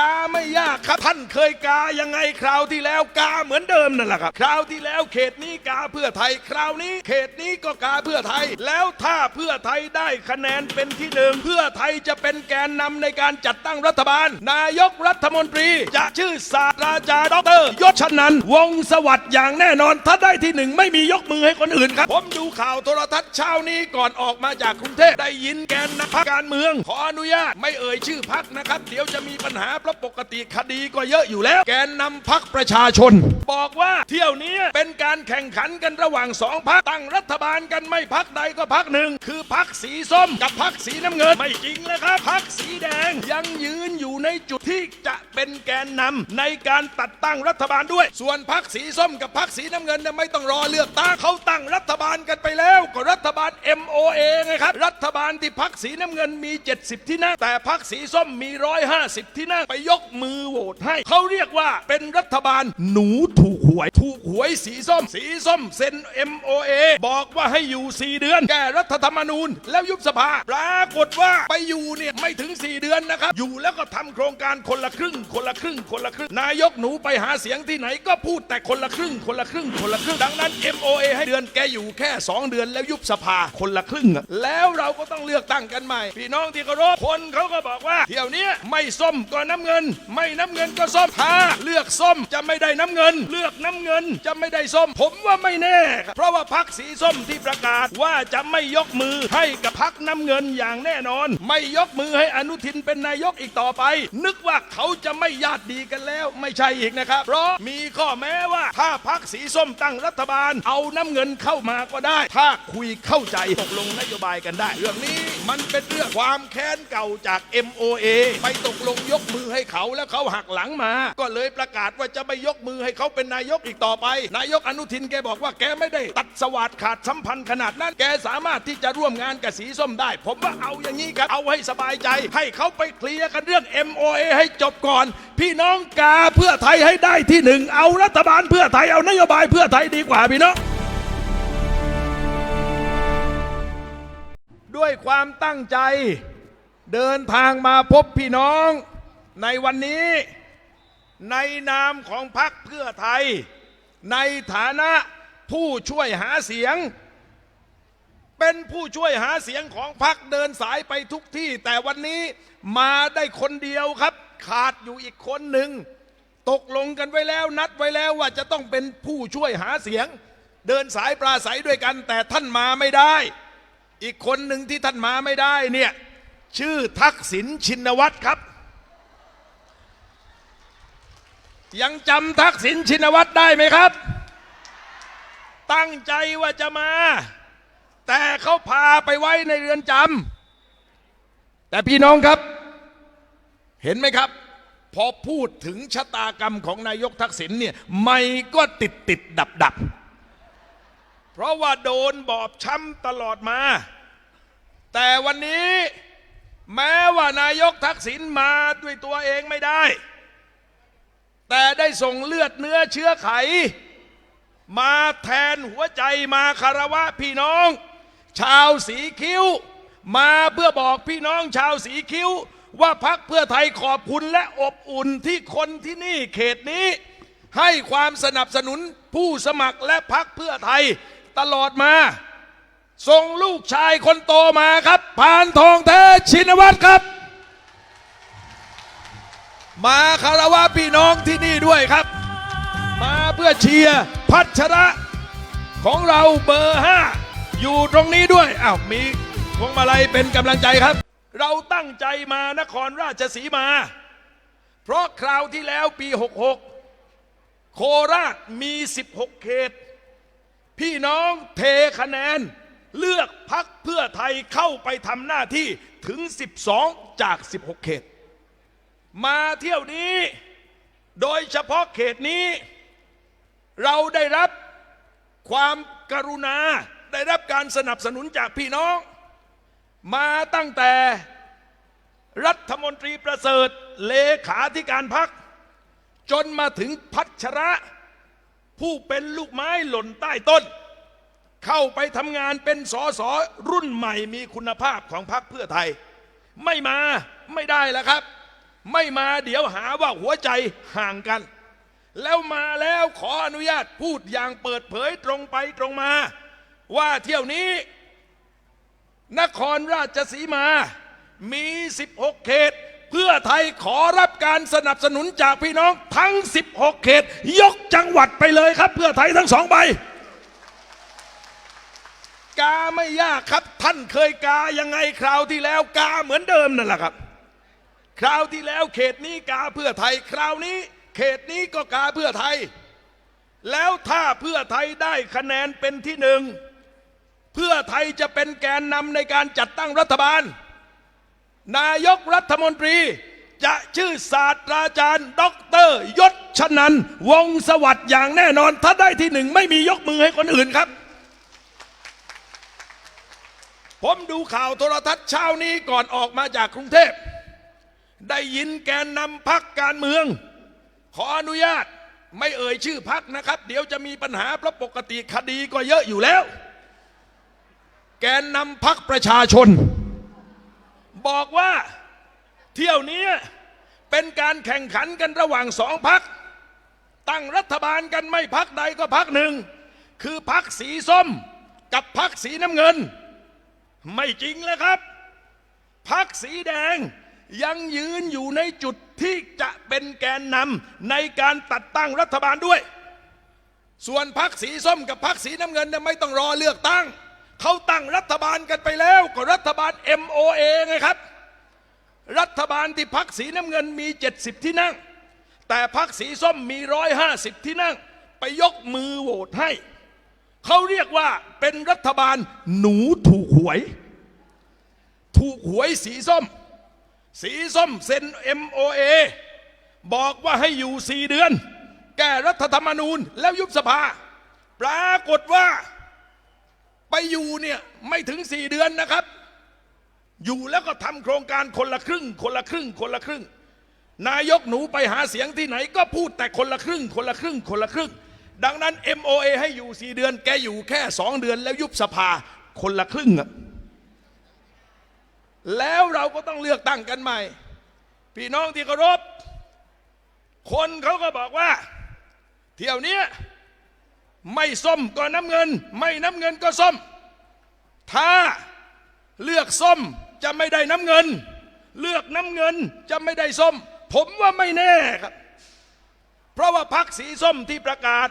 ¡Chao! ไม่ยากครับ ท่านเคยกายังไงคราวที่แล้วกาเหมือนเดิมนั่นแหละครับ คราวที่แล้วเขตนี้กาเพื่อไทย คราวนี้ เขตนี้ก็กาเพื่อไทย แล้วถ้าเพื่อไทยได้คะแนนเป็นที่หนึ่งเพื่อไทยจะเป็นแกนนำในการจัดตั้งรัฐบาล นายกรัฐมนตรี จะชื่อศาสตราจารย์ดรยศชนันท์วงศสวัสดิ์อย่างแน่นอน ถ้าได้ที่หนึ่งไม่มียกมือให้คนอื่นครับ ผมดูข่าวโทรทัศน์เช้านี้ก่อนออกมาจากกรุงเทพได้ยินแกนนำพรรคการเมือง ขออนุญาตไม่เอ่ยชื่อพักนะครับ เดี๋ยวจะมีปัญหาเพราะปกติคดีก็เยอะอยู่แล้ว แกนนำพักประชาชน บอกว่าเที่ยวนี้เป็นการแข่งขันกันระหว่างสองพักตั้งรัฐบาลกันไม่พักใดก็พักหนึ่ง คือพักสีส้มกับพักสีน้ำเงินไม่จริงแล้วครับพักสีแดงยังยืนอยู่ในจุดที่จะเป็นแกนนำในการตัดตั้งรัฐบาลด้วย ส่วนพักสีส้มกับพักสีน้ำเงินไม่ต้องรอเลือกตั้งเขาตั้งรัฐบาลกันไปแล้วก็รัฐบาล MOA ไงครับรัฐบาลที่พักสีน้ำเงินมี 70 ที่นั่งแต่พักสีส้มมี 150 ที่นั่งไปยกมือโหวตให้เขาเรียกว่าเป็นรัฐบาลหนูถูกหวย ถูกหวยสีส้ม สีส้มเซ็น MOA บอกว่าให้อยู่ 4 เดือน แก้รัฐธรรมนูญ แล้วยุบสภา ปรากฏว่าไปอยู่เนี่ยไม่ถึง 4 เดือนนะครับ อยู่แล้วก็ทำโครงการคนละครึ่ง คนละครึ่ง คนละครึ่ง นายกหนูไปหาเสียงที่ไหนก็พูดแต่คนละครึ่ง คนละครึ่ง คนละครึ่ง ดังนั้น MOA ให้เดือนแกอยู่แค่ 2 เดือนแล้วยุบสภา คนละครึ่งอะแล้วเราก็ต้องเลือกตั้งกันใหม่ พี่น้องที่เคารพ คนเขาก็บอกว่าเที่ยวเนี้ยไม่ส้มก็น้ำเงิน ไม่น้ำเงินก็ส้มถ้าเลือกส้มจะไม่ได้น้ำเงินเลือกน้ำเงินจะไม่ได้ส้ม ผมว่าไม่แน่ครับเพราะว่าพักสีส้มที่ประกาศว่าจะไม่ยกมือให้กับพักน้ำเงินอย่างแน่นอน ไม่ยกมือให้อนุทินเป็นนายกอีกต่อไป นึกว่าเขาจะไม่ญาติดีกันแล้ว ไม่ใช่อีกนะครับ เพราะมีข้อแม้ว่าถ้าพักสีส้มตั้งรัฐบาล เอาน้ำเงินเข้ามาก็ได้ ถ้าคุยเข้าใจตกลงนโยบายกันได้ เรื่องนี้ มันเป็นเรื่องความแค้นเก่าจาก MOA ไปตกลงยกมือให้เขาแล้วเขาหักหลังมา ก็เลยประกาศว่าจะไม่ยกมือให้เขาเป็นนายกอีกต่อไป นายกอนุทินแกบอกว่าแกไม่ได้ตัดสวัสดขาดสัมพันธ์ขนาดนั้น แกสามารถที่จะร่วมงานกับสีส้มได้ ผมว่าเอาอย่างนี้ครับเอาให้สบายใจ ให้เขาไปเคลียร์กันเรื่อง MOA ให้จบก่อน พี่น้องกาเพื่อไทยให้ได้ที่หนึ่งเอารัฐบาลเพื่อไทยเอานโยบายเพื่อไทยดีกว่าพี่น้อง ด้วยความตั้งใจ เดินทางมาพบพี่น้องในวันนี้ ในนามของพรรคเพื่อไทย ในฐานะผู้ช่วยหาเสียง เป็นผู้ช่วยหาเสียงของพรรคเดินสายไปทุกที่ แต่วันนี้มาได้คนเดียวครับ ขาดอยู่อีกคนหนึ่งตกลงกันไว้แล้วนัดไว้แล้วว่าจะต้องเป็นผู้ช่วยหาเสียง เดินสายปราศัยด้วยกันแต่ท่านมาไม่ได้ อีกคนหนึ่งที่ท่านมาไม่ได้เนี่ยชื่อทักษิณชินวัตรครับ ยังจำทักษิณชินวัตรได้ไหมครับ ตั้งใจว่าจะมา แต่เขาพาไปไว้ในเรือนจำแต่พี่น้องครับ เห็นไหมครับ พอพูดถึงชะตากรรมของนายกทักษิณเนี่ยไม่ก็ติดติดดับดับ เพราะว่าโดนบอบช้ำตลอดมา แต่วันนี้แม้ว่านายกทักษิณมาด้วยตัวเองไม่ได้ แต่ได้ส่งเลือดเนื้อเชื้อไข มาแทนหัวใจมาคารวะพี่น้อง ชาวสีคิ้ว มาเพื่อบอกพี่น้องชาวสีคิ้ว ว่าพักเพื่อไทยขอบคุณและอบอุ่นที่คนที่นี่เขตนี้ ให้ความสนับสนุนผู้สมัครและพักเพื่อไทย ตลอดมาส่งลูกชายคนโตมาครับพานทองแท้ชินวัตรครับ มาคารวะพี่น้องที่นี่ด้วยครับ มาเพื่อเชียร์พัชระของเราเบอร์ห้าอยู่ตรงนี้ด้วยอ้าวมีพวงมาลัยเป็นกำลังใจครับ เราตั้งใจมานครราชสีมา เพราะคราวที่แล้วปี 66 โคราชมี 16 เขต พี่น้องเทคะแนน เลือกพักเพื่อไทยเข้าไปทำหน้าที่ถึง 12 จาก 16 เขต มาเที่ยวนี้ โดยเฉพาะเขตนี้ เราได้รับความกรุณาได้รับการสนับสนุนจากพี่น้อง มาตั้งแต่รัฐมนตรีประเสริฐเลขาธิการพัก จนมาถึงพัชระ ผู้เป็นลูกไม้หล่นใต้ต้น เข้าไปทำงานเป็นสอสอรุ่นใหม่มีคุณภาพของพรรคเพื่อไทย ไม่มาไม่ได้แล้วครับ ไม่มาเดี๋ยวหาว่าหัวใจห่างกัน แล้วมาแล้วขออนุญาตพูดอย่างเปิดเผยตรงไปตรงมา ว่าเที่ยวนี้ นครราชสีมา มี 16 เขต เพื่อไทยขอรับการสนับสนุนจากพี่น้องทั้ง 16 เขต ยกจังหวัดไปเลยครับ เพื่อไทยทั้งสองใบกาไม่ยากครับ ท่านเคยกายังไงคราวที่แล้วกาเหมือนเดิมนั่นแหละครับ คราวที่แล้วเขตนี้กาเพื่อไทย คราวนี้ เขตนี้ก็กาเพื่อไทย แล้วถ้าเพื่อไทยได้คะแนนเป็นที่หนึ่งเพื่อไทยจะเป็นแกนนำในการจัดตั้งรัฐบาล นายกรัฐมนตรีจะชื่อศาสตราจารย์ด็อกเตอร์ยศชนันวงศสวัสดิ์อย่างแน่นอน ถ้าได้ที่หนึ่งไม่มียกมือให้คนอื่นครับ ผมดูข่าวโทรทัศน์เช้านี้ก่อนออกมาจากกรุงเทพ ได้ยินแกนนำพักการเมือง ขออนุญาตไม่เอ่ยชื่อพักนะครับ เดี๋ยวจะมีปัญหาเพราะปกติคดีก็เยอะอยู่แล้ว แกนนำพักประชาชน บอกว่าเที่ยวนี้เป็นการแข่งขันกันระหว่างสองพัก ตั้งรัฐบาลกันไม่พักใดก็พักหนึ่ง คือพักสีส้มกับพักสีน้ำเงิน ไม่จริงเลยครับ พักสีแดงยังยืนอยู่ในจุดที่จะเป็นแกนนำในการตัดตั้งรัฐบาลด้วย ส่วนพักสีส้มกับพักสีน้ำเงินไม่ต้องรอเลือกตั้ง เขาตั้งรัฐบาลกันไปแล้วก็รัฐบาล MOA ไงครับ รัฐบาลที่พักสีน้ำเงินมี 70 ที่นั่ง แต่พักสีส้มมี 150 ที่นั่ง ไปยกมือโหวตให้ เขาเรียกว่าเป็นรัฐบาลหนูถูกหวย ถูกหวยสีส้ม สีส้มเซ็น MOA บอกว่าให้อยู่สี่เดือน แก้รัฐธรรมนูญแล้วยุบสภา ปรากฏว่า ไปอยู่เนี่ยไม่ถึงสี่เดือนนะครับ อยู่แล้วก็ทำโครงการคนละครึ่ง คนละครึ่ง คนละครึ่ง นายกหนูไปหาเสียงที่ไหนก็พูดแต่คนละครึ่ง คนละครึ่ง คนละครึ่ง ดังนั้น MOA ให้อยู่สี่เดือน แกอยู่แค่สองเดือนแล้วยุบสภาคนละครึ่งอะแล้วเราก็ต้องเลือกตั้งกันใหม่ พี่น้องที่เคารพ คนเขาก็บอกว่า เที่ยวนี้ ไม่ส้มก็น้ำเงิน ไม่น้ำเงินก็ส้ม ถ้าเลือกส้มจะไม่ได้น้ำเงิน เลือกน้ำเงินจะไม่ได้ส้ม ผมว่าไม่แน่ครับ เพราะว่าพักสีส้มที่ประกาศ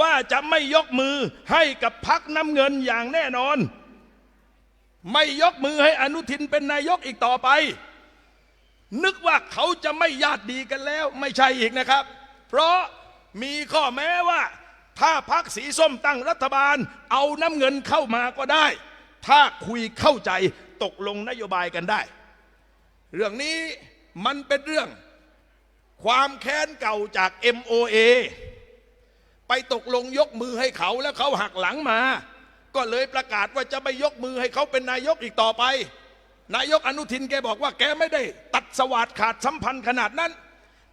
ว่าจะไม่ยกมือให้กับพักน้ำเงินอย่างแน่นอน ไม่ยกมือให้อนุทินเป็นนายกอีกต่อไป นึกว่าเขาจะไม่ญาติดีกันแล้ว ไม่ใช่อีกนะครับ เพราะมีข้อแม้ว่า ถ้าพักสีส้มตั้งรัฐบาล เอาน้ำเงินเข้ามาก็ได้ ถ้าคุยเข้าใจตกลงนโยบายกันได้ เรื่องนี้มันเป็นเรื่อง ความแค้นเก่าจาก MOA ไปตกลงยกมือให้เขาแล้วเขาหักหลังมา ก็เลยประกาศว่าจะไม่ยกมือให้เขาเป็นนายกอีกต่อไป นายกอนุทินแกบอกว่าแกไม่ได้ ตัดสวาดขาดสัมพันธ์ขนาดนั้น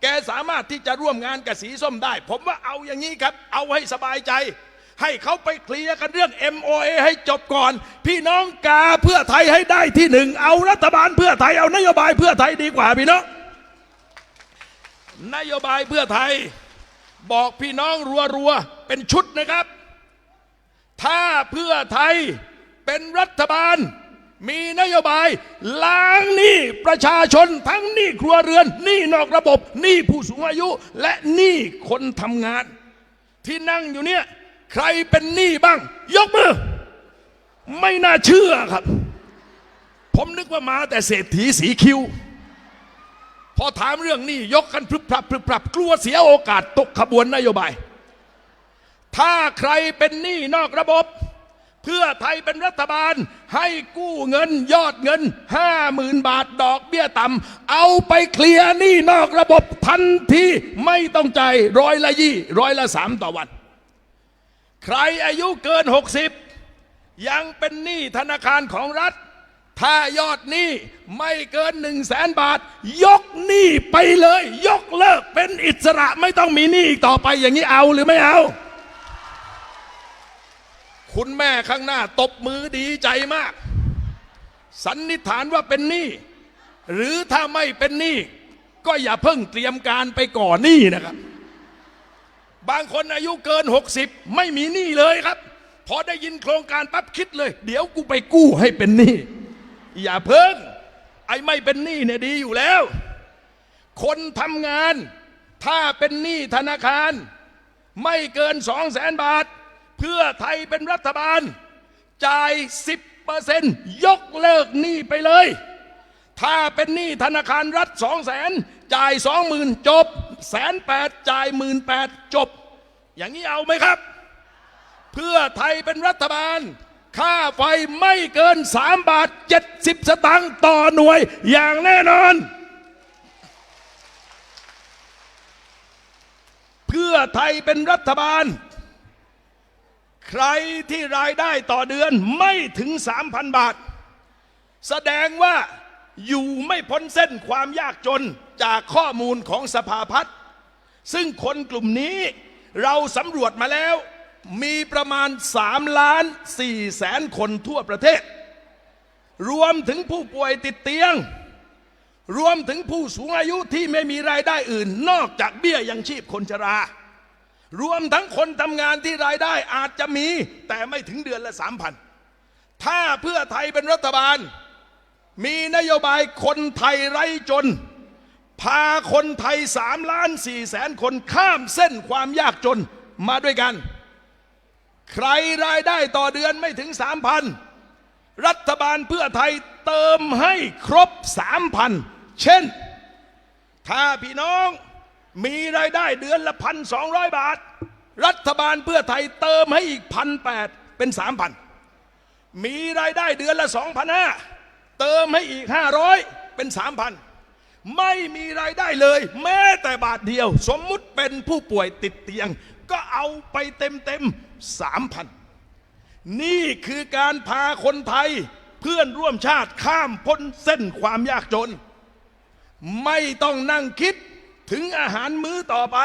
แกสามารถที่จะร่วมงานกับสีส้มได้ ผมว่าเอาอย่างนี้ครับ เอาให้สบายใจ ให้เขาไปเคลียร์กันเรื่อง MOA ให้จบก่อน พี่น้องกาเพื่อไทยให้ได้ที่หนึ่งเอารัฐบาลเพื่อไทยเอานโยบายเพื่อไทยดีกว่าพี่น้องนโยบายเพื่อไทย บอกพี่น้องรัวๆเป็นชุดนะครับ ถ้าเพื่อไทยเป็นรัฐบาล มีนโยบายล้างหนี้ประชาชนทั้งหนี้ครัวเรือนหนี้นอกระบบหนี้ผู้สูงอายุ และหนี้คนทำงาน ที่นั่งอยู่เนี่ยใครเป็นหนี้บ้าง ยกมือ ไม่น่าเชื่อครับ ผมนึกว่ามาแต่เศรษฐีสีคิ้ว พอถามเรื่องหนี้ยกกันพรึบพรับพรึบพรับกลัวเสียโอกาสตกขบวนนโยบาย ถ้าใครเป็นหนี้นอกระบบ เพื่อไทยเป็นรัฐบาล ให้กู้เงินยอดเงินห้าหมื่นบาทดอกเบี้ยต่ำเอาไปเคลียร์หนี้นอกระบบทันทีไม่ต้องจ่ายร้อยละยี่ร้อยละสามต่อวัน ใครอายุเกิน 60 ยังเป็นหนี้ธนาคารของรัฐ ถ้ายอดหนี้ไม่เกินหนึ่งแสนบาท ยกหนี้ไปเลย ยกเลิกเป็นอิสระไม่ต้องมีหนี้อีกต่อไปอย่างนี้เอาหรือไม่เอา คุณแม่ข้างหน้าตบมือดีใจมาก สันนิษฐานว่าเป็นหนี้หรือถ้าไม่เป็นหนี้ก็อย่าเพิ่งเตรียมการไปก่อนหนี้นะครับ บางคนอายุเกิน 60 ไม่มีหนี้เลยครับ พอได้ยินโครงการปั๊บคิดเลย เดี๋ยวกูไปกู้ให้เป็นหนี้อย่าเพิ่ง ไอ้ไม่เป็นหนี้เนี่ยดีอยู่แล้ว คนทำงานถ้าเป็นหนี้ธนาคาร ไม่เกินสองแสนบาท พื่อไทยเป็นรัฐบาล จ่าย 10%ยกเลิกหนี้ไปเลย ถ้าเป็นหนี้ธนาคารรัฐสองแสนจ่ายสองหมื่นจบแสนแปดจ่ายหมื่นแปดจบ อย่างนี้เอาไหมครับ เพื่อไทยเป็นรัฐบาล ค่าไฟไม่เกิน 3 บาท 70 สตางค์ต่อหน่วยอย่างแน่นอนเพื่อไทยเป็นรัฐบาล ใครที่รายได้ต่อเดือนไม่ถึง 3,000 บาท แสดงว่าอยู่ไม่พ้นเส้นความยากจนจากข้อมูลของสภาพัฒน์ซึ่งคนกลุ่มนี้เราสำรวจมาแล้ว มีประมาณ3ล้าน4แสนคนทั่วประเทศ รวมถึงผู้ป่วยติดเตียง รวมถึงผู้สูงอายุที่ไม่มีรายได้อื่น นอกจากเบี้ยยังชีพคนชรา รวมทั้งคนทำงานที่รายได้อาจจะมี แต่ไม่ถึงเดือนละสามพันถ้าเพื่อไทยเป็นรัฐบาล มีนโยบายคนไทยไร้จน พาคนไทยสามล้านสี่แสนคนข้ามเส้นความยากจนมาด้วยกัน ใครรายได้ต่อเดือนไม่ถึงสามพันรัฐบาลเพื่อไทยเติมให้ครบสามพันเช่น ถ้าพี่น้อง มีรายได้เดือนละพันสองร้อยบาท รัฐบาลเพื่อไทยเติมให้อีกพันแปดเป็นสามพันมีรายได้เดือนละสองพันห้าเติมให้อีกห้าร้อยเป็นสามพันไม่มีรายได้เลย แม้แต่บาทเดียว สมมุติเป็นผู้ป่วยติดเตียง ก็เอาไปเต็มเต็มสามพันนี่คือการพาคนไทยเพื่อนร่วมชาติข้ามพ้นเส้นความยากจน ไม่ต้องนั่งคิด ถึงอาหารมื้อต่อไป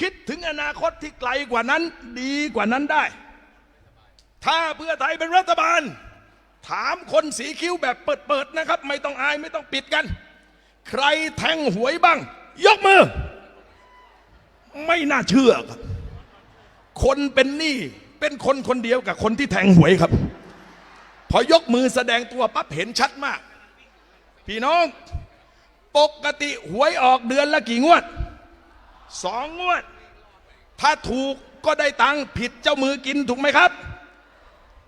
คิดถึงอนาคตที่ไกลกว่านั้นดีกว่านั้นได้ ถ้าเพื่อไทยเป็นรัฐบาล ถามคนสีคิ้วแบบเปิดๆนะครับ ไม่ต้องอายไม่ต้องปิดกัน ใครแทงหวยบ้าง ยกมือ ไม่น่าเชื่อครับ คนเป็นหนี้เป็นคนคนเดียวกับคนที่แทงหวยครับ พอยกมือแสดงตัวปั๊บเห็นชัดมาก พี่น้อง ปกติหวยออกเดือนละกี่งวดสองงวด ถ้าถูกก็ได้ตังค์ผิดเจ้ามือกินถูกไหมครับ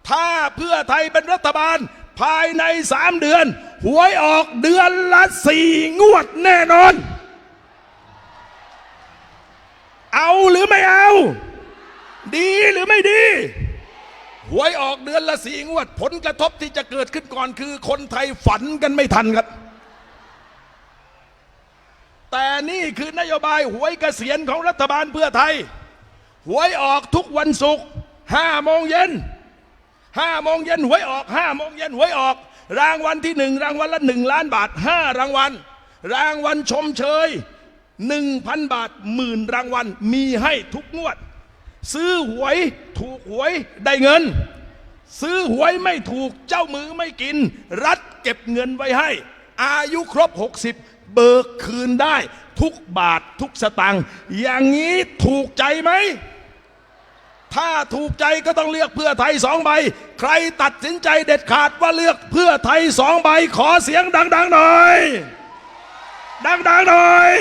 ถ้าเพื่อไทยเป็นรัฐบาลภายในสามเดือน หวยออกเดือนละสี่งวดแน่นอน เอาหรือไม่เอา ดีหรือไม่ดีหวยออกเดือนละสี่งวด ผลกระทบที่จะเกิดขึ้นก่อนคือคนไทยฝันกันไม่ทันครับ แต่นี่คือนโยบายหวยเกษียณของรัฐบาลเพื่อไทย หวยออกทุกวันศุกร์ห้าโมงเย็นห้าโมงเย็นหวยออกห้าโมงเย็นหวยออก รางวัลที่หนึ่งรางวัลละหนึ่งล้านบาทห้ารางวัล รางวัลชมเชยหนึ่งพันบาทหมื่นรางวัลมีให้ทุกงวด ซื้อหวยถูกหวยได้เงิน ซื้อหวยไม่ถูกเจ้ามือไม่กิน รัฐเก็บเงินไว้ให้ อายุครบ 60 เบิกคืนได้ ทุกบาททุกสตังค์อย่างนี้ถูกใจไหม ถ้าถูกใจก็ต้องเลือกเพื่อไทยสองใบ ใครตัดสินใจเด็ดขาดว่าเลือกเพื่อไทยสองใบ ขอเสียงดัง ๆ หน่อย ดัง ๆ หน่อย